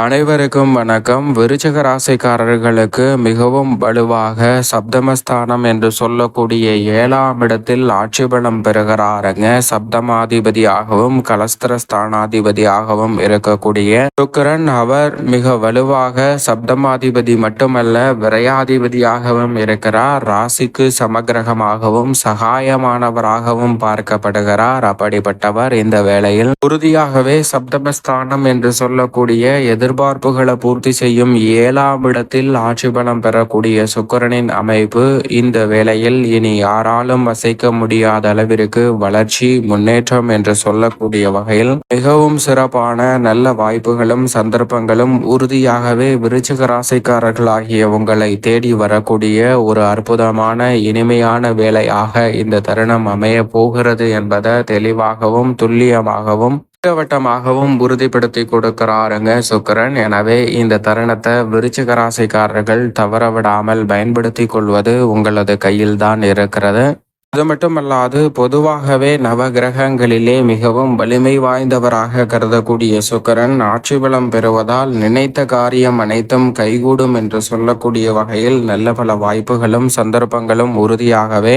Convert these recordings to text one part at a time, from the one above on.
அனைவருக்கும் வணக்கம். விருச்சக ராசிக்காரர்களுக்கு மிகவும் வலுவாக சப்தமஸ்தானம் என்று சொல்லக்கூடிய ஏழாம் இடத்தில் ஆட்சி பலம் பெறுகிறாருங்க. சப்தமாதிபதியாகவும் கலஸ்திர ஸ்தானாதிபதியாகவும் இருக்கக்கூடிய சுக்கரன். அவர் மிக வலுவாக சப்தமாதிபதி மட்டுமல்ல விரையாதிபதியாகவும் இருக்கிறார். ராசிக்கு சமகிரகமாகவும் சகாயமானவராகவும் பார்க்கப்படுகிறார். அப்படிப்பட்டவர் இந்த வேளையில் உறுதியாகவே சப்தமஸ்தானம் என்று சொல்லக்கூடிய எதிர்பார்ப்புகளை பூர்த்தி செய்யும் ஏழாம் இடத்தில் ஆட்சி பலம் பெறக்கூடிய சுக்கரனின் அமைப்பு இந்த வேளையில் இனி யாராலும் வசைக்க முடியாத அளவிற்கு வளர்ச்சி முன்னேற்றம் என்று சொல்லக்கூடிய வகையில் மிகவும் சிறப்பான நல்ல வாய்ப்புகளும் சந்தர்ப்பங்களும் உறுதியாகவே விருச்சிக ராசிக்காரர்களாகிய உங்களை தேடி வரக்கூடிய ஒரு அற்புதமான இனிமையான வேலையாக இந்த தருணம் அமைய போகிறது என்பதை தெளிவாகவும் துல்லியமாகவும் திட்டவட்டமாகவும் உறுதிப்படுத்தி கொடுக்கிறாருங்க சுக்கரன். எனவே இந்த தருணத்தை விருச்சிக ராசிக்காரர்கள் தவற விடாமல் பயன்படுத்தி கொள்வது உங்களது கையில் தான் இருக்கிறது. அது மட்டுமல்லாது பொதுவாகவே நவகிரகங்களிலே மிகவும் வலிமை வாய்ந்தவராக கருதக்கூடிய சுக்கரன் ஆட்சி பலம் பெறுவதால் நினைத்த காரியம் அனைத்தும் கைகூடும் என்று சொல்லக்கூடிய வகையில் நல்ல பல வாய்ப்புகளும் சந்தர்ப்பங்களும் உறுதியாகவே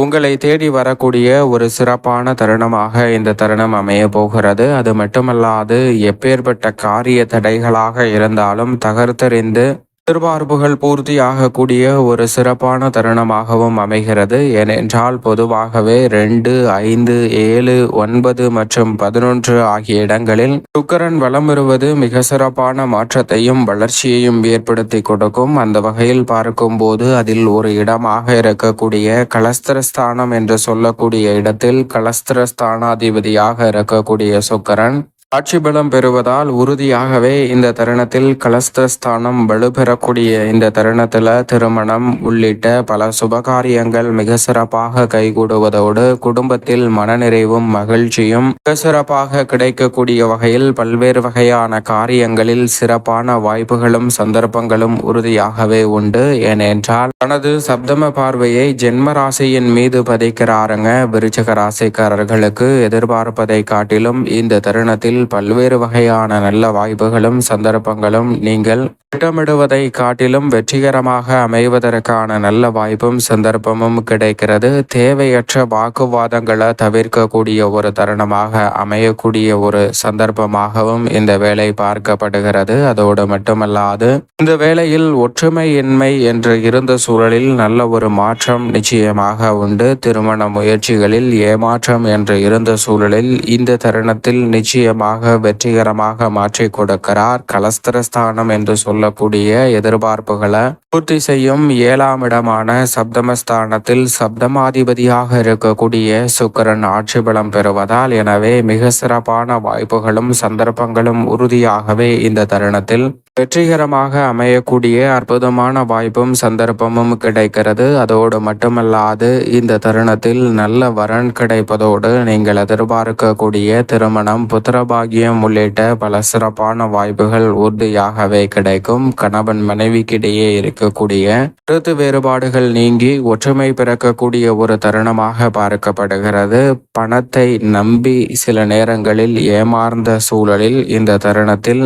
உங்களை தேடி வரக்கூடிய ஒரு சிறப்பான தருணமாக இந்த தருணம் அமைய போகிறது. அது மட்டுமல்லாது எப்பேற்பட்ட காரிய தடைகளாக இருந்தாலும் தகர்த்தறிந்து எதிர்பார்ப்புகள் பூர்த்தியாகக்கூடிய ஒரு சிறப்பான தருணமாகவும் அமைகிறது. ஏனென்றால் பொதுவாகவே ரெண்டு ஐந்து ஏழு ஒன்பது மற்றும் பதினொன்று ஆகிய இடங்களில் சுக்கரன் வலம் வருவது மிக சிறப்பான மாற்றத்தையும் வளர்ச்சியையும் ஏற்படுத்தி கொடுக்கும். அந்த வகையில் பார்க்கும்போது அதில் ஒரு இடமாக இருக்கக்கூடிய கலஸ்திரஸ்தானம் என்று சொல்லக்கூடிய இடத்தில் கலஸ்திரஸ்தானாதிபதியாக இருக்கக்கூடிய சுக்கரன் ஆட்சி பலம் பெறுவதால் உறுதியாகவே இந்த தருணத்தில் கலஸ்தஸ்தானம் வலுப்பெறக்கூடிய இந்த தருணத்தில் திருமணம் உள்ளிட்ட பல சுபகாரியங்கள் மிக சிறப்பாக கைகூடுவதோடு குடும்பத்தில் மனநிறைவும் மகிழ்ச்சியும் மிக சிறப்பாக கிடைக்கக்கூடிய வகையில் பல்வேறு வகையான காரியங்களில் சிறப்பான வாய்ப்புகளும் சந்தர்ப்பங்களும் உறுதியாகவே உண்டு. ஏனென்றால் தனது சப்தம பார்வையை ஜென்ம ராசியின் மீது பதிக்கிறாருங்க. விருச்சக ராசிக்காரர்களுக்கு எதிர்பார்ப்பதை காட்டிலும் இந்த தருணத்தில் பல்வேறு வகையான நல்ல வாய்ப்புகளும் சந்தர்ப்பங்களும் நீங்கள் திட்டமிடுவதை காட்டிலும் வெற்றிகரமாக அமைவதற்கான நல்ல வாய்ப்பும் சந்தர்ப்பமும் கிடைக்கிறது. தேவையற்ற வாக்குவாதங்களை தவிர்க்கக்கூடிய ஒரு தருணமாக அமையக்கூடிய ஒரு சந்தர்ப்பமாகவும் இந்த வேலை பார்க்கப்படுகிறது. அதோடு மட்டுமல்லாது இந்த வேளையில் ஒற்றுமையின்மை என்று இருந்த சூழலில் நல்ல ஒரு மாற்றம் நிச்சயமாக உண்டு. திருமண முயற்சிகளில் ஏமாற்றம் என்று இருந்த சூழலில் இந்த தருணத்தில் நிச்சயமாக வெற்றிகரமாக மாற்றி கொடுக்கிறார். கலஸ்திரஸ்தானம் என்று சொல்லக்கூடிய எதிர்பார்ப்புகளை பூர்த்தி செய்யும் ஏழாம் இடமான சப்தமஸ்தானத்தில் சப்தமாதிபதியாக இருக்கக்கூடிய சுக்கரன் ஆட்சி பலம் பெறுவதால் எனவே மிக சிறப்பான வாய்ப்புகளும் சந்தர்ப்பங்களும் உறுதியாகவே இந்த தருணத்தில் வெற்றிகரமாக அமையக்கூடிய அற்புதமான வாய்ப்பும் சந்தர்ப்பமும் கிடைக்கிறது. அதோடு மட்டுமல்லாது இந்த தருணத்தில் நல்ல வரன் கிடைப்பதோடு நீங்கள் எதிர்பார்க்கக்கூடிய திருமணம் புத்திரபாகியம் உள்ளிட்ட பல சிறப்பான வாய்ப்புகள் உறுதியாகவே கிடைக்கும். கணவன் மனைவிக்கிடையே இருக்கக்கூடிய கருத்து வேறுபாடுகள் நீங்கி ஒற்றுமை பிறக்கக்கூடிய ஒரு தருணமாக பார்க்கப்படுகிறது. பணத்தை நம்பி சில நேரங்களில் ஏமாந்த சூழலில் இந்த தருணத்தில்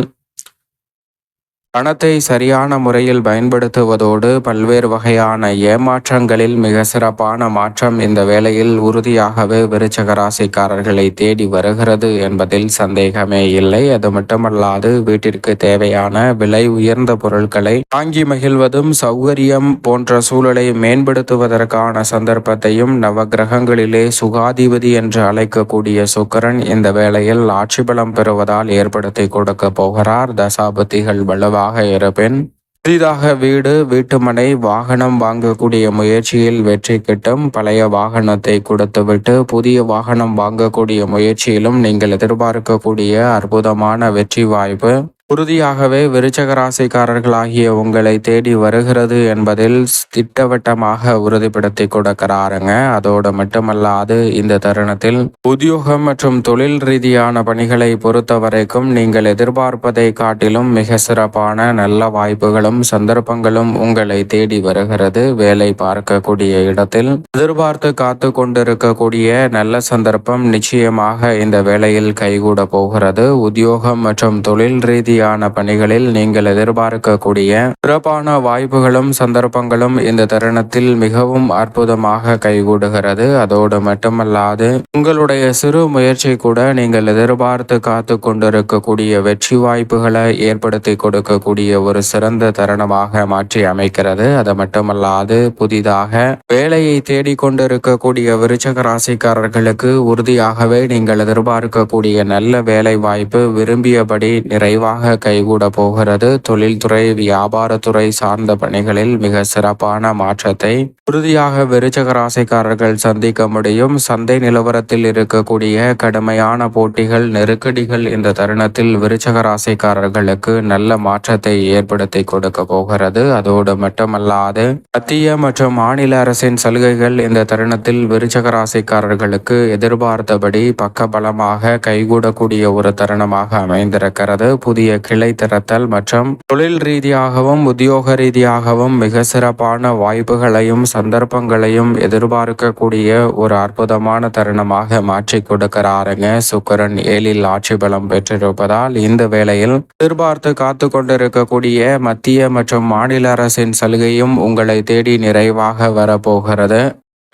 பணத்தை சரியான முறையில் பயன்படுத்துவதோடு பல்வேறு வகையான ஏமாற்றங்களில் மிக சிறப்பான மாற்றம் இந்த வேளையில் உறுதியாகவே விருச்சக ராசிக்காரர்களை தேடி வருகிறது என்பதில் சந்தேகமே இல்லை. அது மட்டுமல்லாது வீட்டிற்கு தேவையான விலை உயர்ந்த பொருட்களை வாங்கி மகிழ்வதும் சௌகரியம் போன்ற சூழலை மேம்படுத்துவதற்கான சந்தர்ப்பத்தையும் நவகிரகங்களிலே சுகாதிபதி என்று அழைக்கக்கூடிய சுக்கரன் இந்த வேளையில் ஆட்சி பலம் பெறுவதால் ஏற்படுத்தி கொடுக்க போகிறார். தசாபதிகள் வலுவாக ஆக இருப்பேன் புதிதாக வீடு வீட்டுமனை வாகனம் வாங்கக்கூடிய முயற்சியில் வெற்றி கிட்டும். பழைய வாகனத்தை கொடுத்துவிட்டு புதிய வாகனம் வாங்கக்கூடிய முயற்சியிலும் நீங்கள் எதிர்பார்க்கக்கூடிய அற்புதமான வெற்றி வாய்ப்பு. உறுதியாகவே விருச்சக ராசிக்காரர்களாகிய உங்களை தேடி வருகிறது என்பதில் திட்டவட்டமாக உறுதிப்படுத்தி கொடுக்கிறாருங்க. அதோடு மட்டுமல்லாது இந்த தருணத்தில் உத்தியோகம் மற்றும் தொழில் ரீதியான பணிகளை பொறுத்த வரைக்கும் நீங்கள் எதிர்பார்ப்பதை காட்டிலும் மிக சிறப்பான நல்ல வாய்ப்புகளும் சந்தர்ப்பங்களும் உங்களை தேடி வருகிறது. வேலை பார்க்கக்கூடிய இடத்தில் எதிர்பார்த்து காத்து கொண்டிருக்கக்கூடிய நல்ல சந்தர்ப்பம் நிச்சயமாக இந்த வேலையில் கைகூட போகிறது. உத்தியோகம் மற்றும் தொழில் ரீதியான பணிகளில் நீங்கள் எதிர்பார்க்கக்கூடிய சிறப்பான வாய்ப்புகளும் சந்தர்ப்பங்களும் இந்த தருணத்தில் மிகவும் அற்புதமாக கைகூடுகிறது. அதோடு மட்டுமல்லாது உங்களுடைய சிறு முயற்சி கூட நீங்கள் எதிர்பார்த்து காத்து கொண்டிருக்கக்கூடிய வெற்றி வாய்ப்புகளை ஏற்படுத்தி கொடுக்கக்கூடிய ஒரு சிறந்த தருணமாக மாற்றி அமைக்கிறது. அது மட்டுமல்லாது புதிதாக வேலையை தேடிக்கொண்டிருக்கக்கூடிய விருச்சக ராசிக்காரர்களுக்கு உறுதியாகவே நீங்கள் எதிர்பார்க்கக்கூடிய நல்ல வேலை வாய்ப்பு விரும்பியபடி நிறைவாக கைகூட போகிறது. தொழில்துறை வியாபாரத்துறை சார்ந்த பணிகளில் மிக சிறப்பான மாற்றத்தை உறுதியாக விருச்சக ராசிக்காரர்கள் சந்திக்க முடியும். சந்தை நிலவரத்தில் இருக்கக்கூடிய கடுமையான போட்டிகள் நெருக்கடிகள் இந்த தருணத்தில் விருச்சக ராசிக்காரர்களுக்கு நல்ல மாற்றத்தை ஏற்படுத்தி கொடுக்க போகிறது. அதோடு மட்டுமல்லாது மத்திய மற்றும் மாநில அரசின் சலுகைகள் இந்த தருணத்தில் விருச்சக ராசிக்காரர்களுக்கு எதிர்பார்த்தபடி பக்கபலமாக கைகூடக்கூடிய ஒரு தருணமாக அமைந்திருக்கிறது. புதிய கிளை திறத்தல் மற்றும் தொழில் ரீதியாகவும் உத்தியோக ரீதியாகவும் மிக சிறப்பான வாய்ப்புகளையும் சந்தர்ப்பங்களையும் எதிர்பார்க்கக்கூடிய ஒரு அற்புதமான தருணமாக மாற்றி கொடுக்கிறாருங்க. சுக்கரன் ஏழில் ஆட்சி பலம் பெற்றிருப்பதால் இந்த வேளையில் எதிர்பார்த்து காத்து கொண்டிருக்கக்கூடிய மத்திய மற்றும் மாநில அரசின் சலுகையும் உங்களை தேடி நிறைவாக வரப்போகிறது.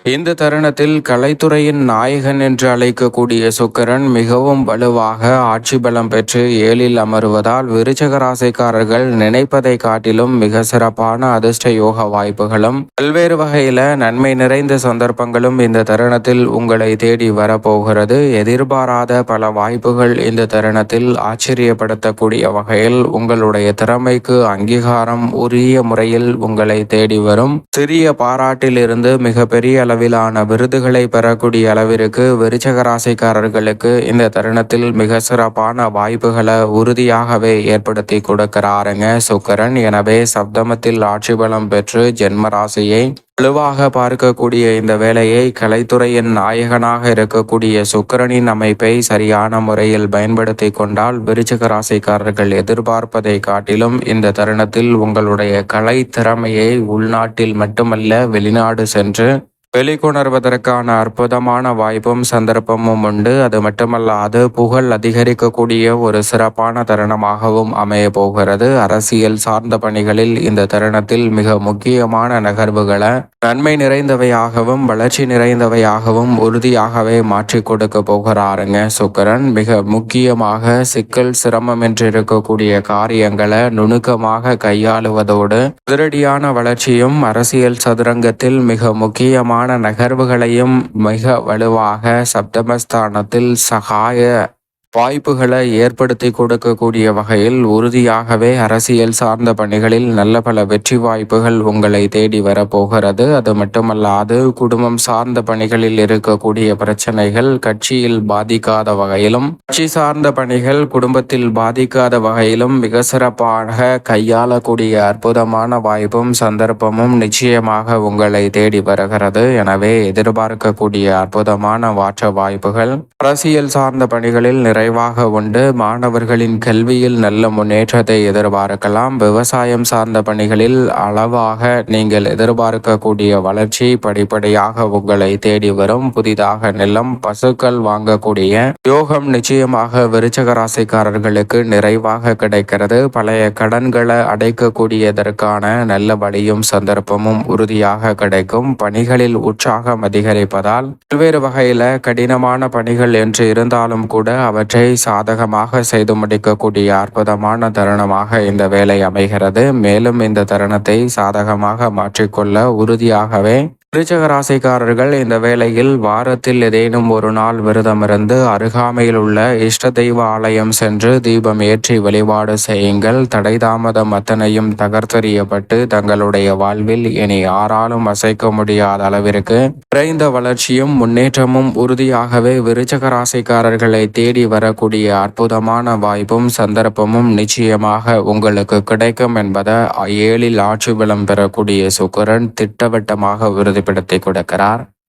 இந்த தருணத்தில் கலைத்துறையின் நாயகன் என்று அழைக்கக்கூடிய சுக்கரன் மிகவும் வலுவாக ஆட்சி பலம் பெற்று ஏழில் அமருவதால் விருச்சக ராசிக்காரர்கள் நினைப்பதை காட்டிலும் மிக சிறப்பான அதிர்ஷ்ட யோக வாய்ப்புகளும் பல்வேறு வகையில நன்மை நிறைந்த சந்தர்ப்பங்களும் இந்த தருணத்தில் உங்களை தேடி வரப்போகிறது. எதிர்பாராத பல வாய்ப்புகள் இந்த தருணத்தில் ஆச்சரியப்படுத்தக்கூடிய வகையில் உங்களுடைய திறமைக்கு அங்கீகாரம் உரிய முறையில் உங்களை தேடி வரும். சிறிய பாராட்டிலிருந்து மிகப்பெரிய அளவிலான விருதுகளை பெறக்கூடிய அளவிற்கு விருச்சக ராசிக்காரர்களுக்கு இந்த தருணத்தில் மிக சிறப்பான வாய்ப்புகளை உறுதியாகவே ஏற்படுத்தி கொடுக்கிறாருங்க. சுக்கரன் எனவே சப்தமத்தில் ஆட்சி பலம் பெற்று ஜென்ம ராசியை வலுவாக பார்க்கக்கூடிய இந்த வேலையை கலைத்துறையின் நாயகனாக இருக்கக்கூடிய சுக்கரனின் அமைப்பை சரியான முறையில் பயன்படுத்தி கொண்டால் விருச்சக ராசிக்காரர்கள் எதிர்பார்ப்பதை காட்டிலும் இந்த தருணத்தில் உங்களுடைய கலை திறமையை உள்நாட்டில் மட்டுமல்ல வெளிநாடு சென்று வெளிக்கொணர்வதற்கான அற்புதமான வாய்ப்பும் சந்தர்ப்பமும் உண்டு. அது மட்டுமல்லாது புகழ் அதிகரிக்கக்கூடிய ஒரு சிறப்பான தருணமாகவும் அமைய போகிறது. அரசியல் சார்ந்த பணிகளில் இந்த தருணத்தில் மிக முக்கியமான நகர்வுகளை நன்மை நிறைந்தவையாகவும் வளர்ச்சி நிறைந்தவையாகவும் உறுதியாகவே மாற்றி கொடுக்க போகிறாருங்க சுக்கரன். மிக முக்கியமாக சிக்கல் சிரமம் என்று இருக்கக்கூடிய காரியங்களை நுணுக்கமாக கையாளுவதோடு அதிரடியான வளர்ச்சியும் அரசியல் சதுரங்கத்தில் மிக முக்கியமான நகர்வுகளையும் மிக வலுவாக சப்தமஸ்தானத்தில் சகாய வாய்ப்புகளை ஏற்படுத்தி கொடுக்கக்கூடிய வகையில் உறுதியாகவே அரசியல் சார்ந்த பணிகளில் நல்ல பல வெற்றி வாய்ப்புகள் உங்களை தேடி வரப்போகிறது. அது மட்டுமல்லாது குடும்பம் சார்ந்த பணிகளில் இருக்கக்கூடிய பிரச்சனைகள் கட்சியில் பாதிக்காத வகையிலும் கட்சி சார்ந்த பணிகள் குடும்பத்தில் பாதிக்காத வகையிலும் மிக சிறப்பாக கையாளக்கூடிய அற்புதமான வாய்ப்பும் சந்தர்ப்பமும் நிச்சயமாக உங்களை தேடி வருகிறது. எனவே எதிர்பார்க்கக்கூடிய அற்புதமான மாற்ற வாய்ப்புகள். அரசியல் சார்ந்த பணிகளில் நிறைவாக உண்டு. மாணவர்களின் கல்வியில் நல்ல முன்னேற்றத்தை எதிர்பார்க்கலாம். விவசாயம் சார்ந்த பணிகளில் அளவாக நீங்கள் எதிர்பார்க்கக்கூடிய வளர்ச்சி படிப்படியாக உங்களை தேடி வரும். புதிதாக நிலம் பசுக்கள் வாங்கக்கூடிய யோகம் நிச்சயமாக விருச்சக ராசிக்காரர்களுக்கு நிறைவாக கிடைக்கிறது. பழைய கடன்களை அடைக்கக்கூடியதற்கான நல்ல வழியும் சந்தர்ப்பமும் உறுதியாக கிடைக்கும். பணிகளில் உற்சாகம் அதிகரிப்பதால் பல்வேறு வகையில கடினமான பணிகள் என்று இருந்தாலும் கூட அவற்றை அவற்றை சாதகமாக செய்து முடிக்கக்கூடிய அற்புதமான தருணமாக இந்த வேலை அமைகிறது. மேலும் இந்த தருணத்தை சாதகமாக மாற்றிக்கொள்ள உறுதியாகவே விருச்சக ராசிக்காரர்கள் இந்த வேளையில் வாரத்தில் ஏதேனும் ஒரு நாள் விரதமிருந்து அருகாமையில் உள்ள இஷ்ட தெய்வ ஆலயம் சென்று தீபம் ஏற்றி வழிபாடு செய்யுங்கள். தடை தாமதம் அத்தனையும் தகர்த்தெறியப்பட்டு தங்களுடைய வாழ்வில் இனி யாராலும் அசைக்க முடியாத அளவிற்கு விரைந்த வளர்ச்சியும் முன்னேற்றமும் உறுதியாகவே விருச்சக ராசிக்காரர்களை தேடி வரக்கூடிய அற்புதமான வாய்ப்பும் சந்தர்ப்பமும் நிச்சயமாக உங்களுக்கு கிடைக்கும் என்பதை ஏழில் ஆட்சி பலம் பெறக்கூடிய சுக்கரன் திட்டவட்டமாக இருப்பிடத்தை கொடுக்கிறார்.